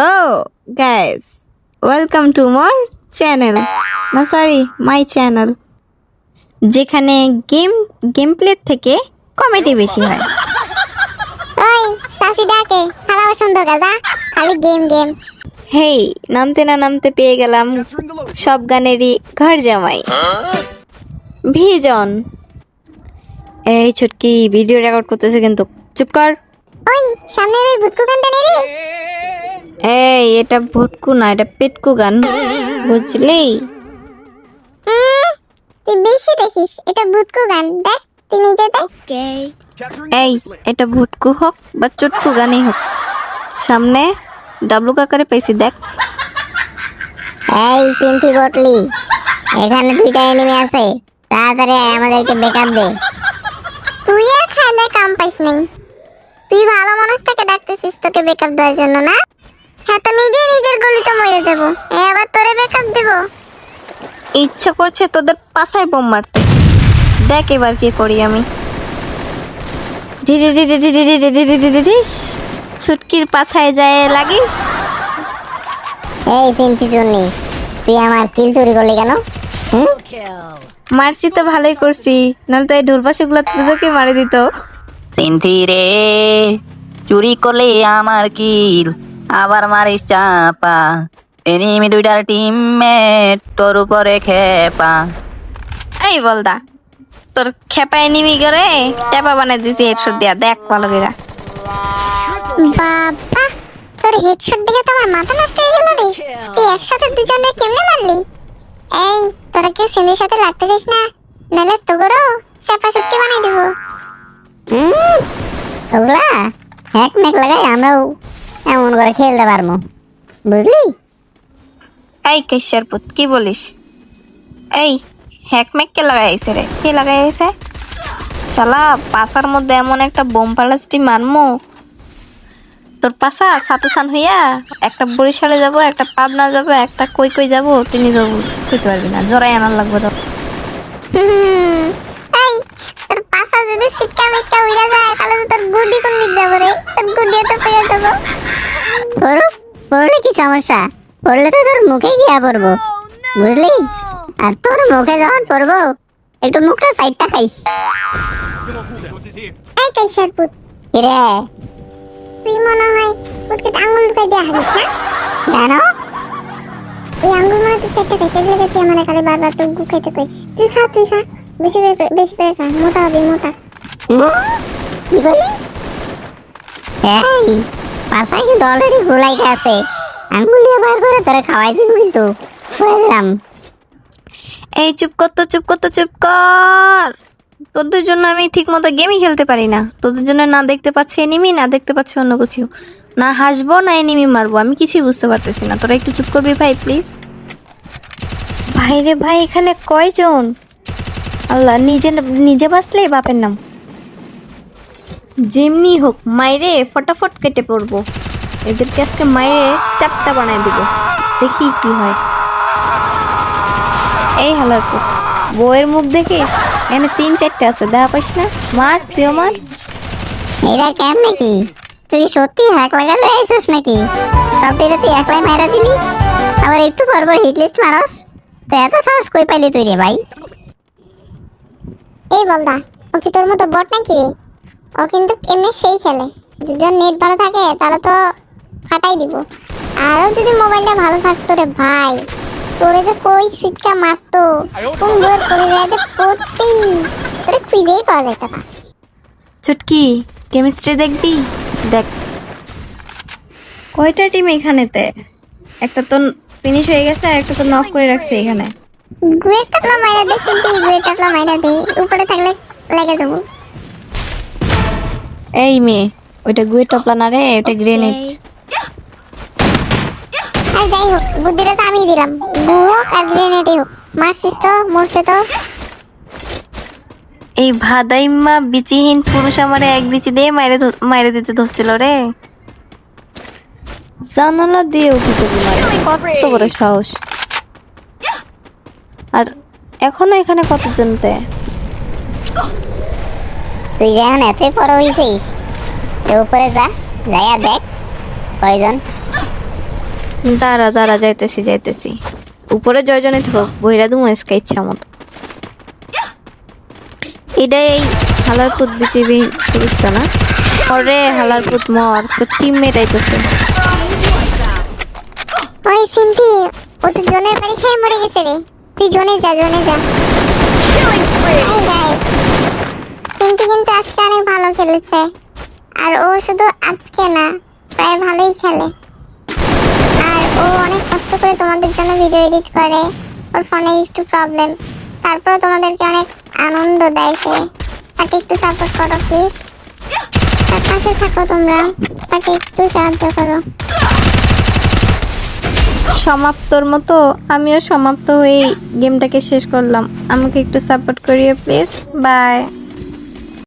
Hello guys welcome to more channel না sorry my channel যেখানে game game play থেকে comedy বেশি হয়। ওই সাসি ডাকে। খালি গেম গেম হেই নামতে না নামতে পেয়ে গেলাম সব গানেরই ঘর জামাই। ভিজন। এই ছুটকি ভিডিও রেকর্ড করতেছে কিন্তু। চুপ কর। ওই সামনের ওই ভুটকু গানটা নেবে এই এটা ভুটকু না এটা পেটকু গান বুঝলি? তুই বেশি দেখিস এটা ভুটকু গান দেখ তুই নিজে দেখ। এই এটা ভুটকু হোক বা চুটকু গানই হোক। সামনে ডাবলু কাকারে পেয়েছি দেখ। এই সিনথি বটলি এখানে দুইটা এনিমি আছে তাড়াতাড়ি আমাদেরকে বেকআপ দে। তুই আর খাইলে কাম পাইস নাই। তুই ভালো মানুষটাকে ডাকতেছিস তোকে বেকআপ দেওয়ার জন্য না? হ্যাঁ তো নিজেই নিজের গলিতে মরে যাব এ আবার তোরে বেকআপ দেবো ইচ্ছা করছে তোদের পাশায় বোম মারতে দেখ এবার কি করি আমি ধীরে ধীরে ধীরে ধীরে ধীরে ধীরে ধীস ছুটকির পাছায় যায় লাগিস এই সিনথি জন্যি তুই আমার কিল চুরি করলি কেন হুম মারছি তো ভালোই করছি নাহলে তো এই ঢোলপাশাগুলো তোদেরকে মারে দিত সিনথি রে চুরি করলে আমার কিল আবার মারিস চাপা। এনিমি দুইটার টিমমেট তোর উপরে খেপা। এই বলদা তোর খেপায় নিমি করে টেপা বানাই দিছি হেডশট দিয়া দেখ ভালো করে। বাবা তোর হেডশট দেখে তো আমার মাথা নষ্ট হয়ে গেল রে। তুই একসাথে দুজনে কেমনে মারলি? এই তোরা কেউ সিন্ধির সাথে লাগতে চাস না নাহলে তোগরও চাপা সুটকে বানাই দেবো। ওগুলা হ্যাক ম্যাক লাগাই আমরাও এমন করে খেলতে পারব বুঝলি? এই কেশর পুত কি বলিস? এই হ্যাকম্যাক কে লাগাইছে রে? কে লাগাইছে? শালা পাশার মধ্যে এমন একটা বোম পালাসটি মারমো। তোর পাশা সাতুসান হইয়া একটা বরিশালে যাব একটা পাবনা যাব একটা কই কই যাব তিনি যাব কইতে পারবি না। জোরাই আনার লাগবে তো এই তোর পাশা যদি সিটকা মিটকা উড়ে যায় তাহলে তোর গুডি কোন দিক যাব রে? তোর গুডিও তো পেয়ে যাব পড়ুক পড়লে কি সমস্যা? পড়লে তো তোর মুখে গিয়া পড়ব। বুঝলি? আর তোর মুখে যখন পড়ব একটু মুখটা সাইডটা খাইস। এই কাইসার পুত। কিরে? তুই মনে হয় পুতকে আঙ্গুল ঢুকাই দেয়া হারিস না? কেন? এই আঙ্গুল মানে তুই চারটে খাইছে এগুলো তুই আমার খালি বারবার তো গু খাইতে কইছিস তুই খা তুই খা বেশি করে বেশি করে খা মোটা হবি মোটা। কি বলি এই পাশায় কিন্তু অলরেডি গোলাই আছে আঙ্গুল দিয়ে বার করে তোরে খাওয়াই দিব কিন্তু। এই চুপ কর তো, চুপ কর তো, চুপ কর। তোদের জন্য আমি ঠিক মতো গেমই খেলতে পারি না। তোদের জন্য না দেখতে পাচ্ছি এনিমি না দেখতে পাচ্ছি অন্য কিছু। না হাসবো, না এনিমি মারবো। আমি কিছুই বুঝতে পারতেছি না। তোরা একটু চুপ করবি ভাই প্লিজ ভাই রে ভাই, এখানে কয়জন? আল্লাহ, নিজে নিজে বাঁচলেই বাপের নাম। যেমনি হোক মাইরে ফটাফট কেটে পড়ব এদেরকে আজকে মাইরে চাপটা বানায় দিব। দেখি কি হয়। এই হালার বউয়ের মুখ দেখিস? এখানে তিন চারটে আছে দেখা পাইস না? মার তুইও মার। এটা কেন নাকি? তুই সত্যি হ্যাক লাগালে আইছিস নাকি? সব এটা তুই একলাই মারা দিলি? আবার একটু পর পর হিট লিস্ট মারস? তো এত সাহস কই পাইলি তুই রে ভাই? এই বলদা ও কি তোর মতো বট নাকি রে? ও কিন্তু এমনি সেই খেলে। যদি নেট ভালো থাকে তাহলে তো ফাটাই দিব। আরও যদি মোবাইলটা ভালো থাকতো রে ভাই। তোরে যে কই সিটকা মারতো। কোন বইয়ের করে দেয় যে পড়তি। তোরে খুঁজেই পাওয়া যেত না চুটকি কেমিস্ট্রি দেখবি? দেখ। কয়টা টিম এখানেতে? একটা তো ফিনিশ হয়ে গেছে আর একটা তো নক করে রাখছে এখানে। গুয়ের টাকলা মাইরা দে সিদ্ধি গুয়ের টাকলা মাইরা দে। উপরে থাকলে লেগে যাব। এই মেয়ে ওইটা গুয়ে টপলা না রে ওটা গ্রেনেড আর যাই হোক বুদ্ধিটা তো আমি দিলাম। গু হোক আর গ্রেনেডই হোক। মারছিস তো মরছে তো। এই ভাদাইম্মা বিচিহীন পুরুষ আমারে এক বিচি দিয়ে মাইরে মাইরে দিতে ধরছিল রে। জানালা দিয়ে উঠেছে কত বড় সাহস। আর এখনও এখানে কতজনতে তুই যখন এতই বড় হয়েছিস তো উপরে যা যাইয়া দেখ কয়জন। দাঁড়া দাঁড়া যাইতেছি যাইতেছি। উপরে জয়জনে থাকো বহিরা দুমো এসকা ইচ্ছা মতো। এটাই এই হালার পুত বিচিবি পুরুষটা না? ওরে হালার পুত মর তো টিমমেট আইতেছে। ওই সিনথি ও তো জনের বাড়ি খেয়ে মরে গেছে রে। তুই জনে যা জনে যা। এই কিন্তু আজকে অনেক ভালো খেলেছে। আর ও শুধু আজকে না, প্রায় ভালোই খেলে। আর ও অনেক কষ্ট করে তোমাদের জন্য ভিডিও এডিট করে। ওর ফোনে একটু প্রবলেম তারপরে তোমাদেরকে অনেক আনন্দ দেয় সে। তাকে একটু সাপোর্ট করো প্লিজ তার পাশে থাকো তোমরা। তাকে একটু সাহায্য করো। সমাপ্তর মতো, আমিও সমাপ্ত হয়ে গেমটাকে শেষ করলাম। আমাকে একটু সাপোর্ট করিও প্লিজ বাই